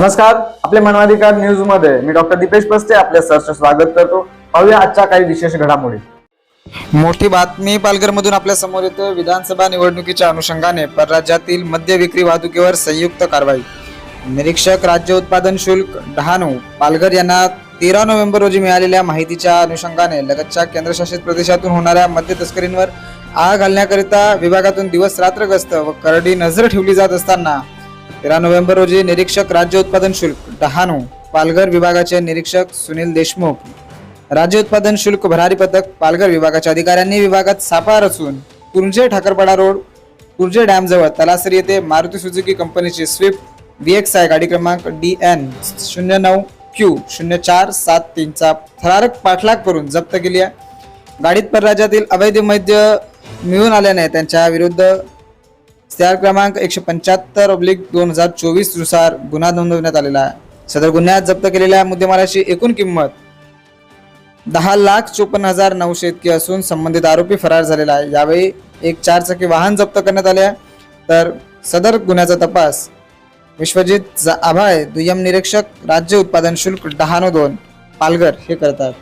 नमस्कार आपले मानवाधिकार न्यूजमध्ये मी डॉक्टर दीपेश पस्ते आपल्या सहर्ष स्वागत करतो. पाहूया आजच्या काही विशेष घडामोडी. मोठी बातमी पालघरमधून आपल्यासमोर येते विधानसभा निवडणुकीच्या अनुषंगाने परराज्यातील मद्य विक्री वाहतुकीवर संयुक्त कारवाई. निरीक्षक राज्य उत्पादन शुल्क डहाणू. पालघर यांना तेरा नोव्हेंबर रोजी मिळालेल्या माहितीच्या अनुषंगाने लगतच्या केंद्रशासित प्रदेशातून होणाऱ्या मद्य तस्करींवर आळ घालण्याकरिता विभागातून दिवस रात्र गस्त व करडी नजर ठेवली जात असताना तेरा नोव्हेंबर रोजी निरीक्षक राज्य उत्पादन शुल्क डहाणू पालघर विभागाचे निरीक्षक सुनील देशमुख राज्य उत्पादन शुल्क भरारी पथक पालघर विभागाच्या अधिकाऱ्यांनी विभागात सापार असून कुर्जे ठाकरपाडा रोड कुर्जे डॅमजवळ तलासरी येथे मारुती सुझुकी कंपनीची स्विफ्ट व्ही एक्स आय गाडी क्रमांक डी एन शून्य नऊ क्यू शून्य चार सात तीनचा थरारक पाठलाग करून जप्त केली आहे. गाडीत परराज्यातील अवैध मद्य मिळून आल्याने त्यांच्या विरुद्ध स्टार क्रमांक एकशे पंच्याहत्तर ऑब्लिक दोन हजार चोवीसनुसार गुन्हा नोंदवण्यात आलेला आहे. सदर गुन्ह्यात जप्त केलेल्या मुद्देमालाची एकूण किंमत दहा लाख चोपन्न हजार नऊशे इतकी असून संबंधित आरोपी फरार झालेला आहे. यावेळी एक चारचाकी वाहन जप्त करण्यात आले आहे. तर सदर गुन्ह्याचा तपास विश्वजित आभाय दुय्यम निरीक्षक राज्य उत्पादन शुल्क डहाणू दोन पालघर हे करतात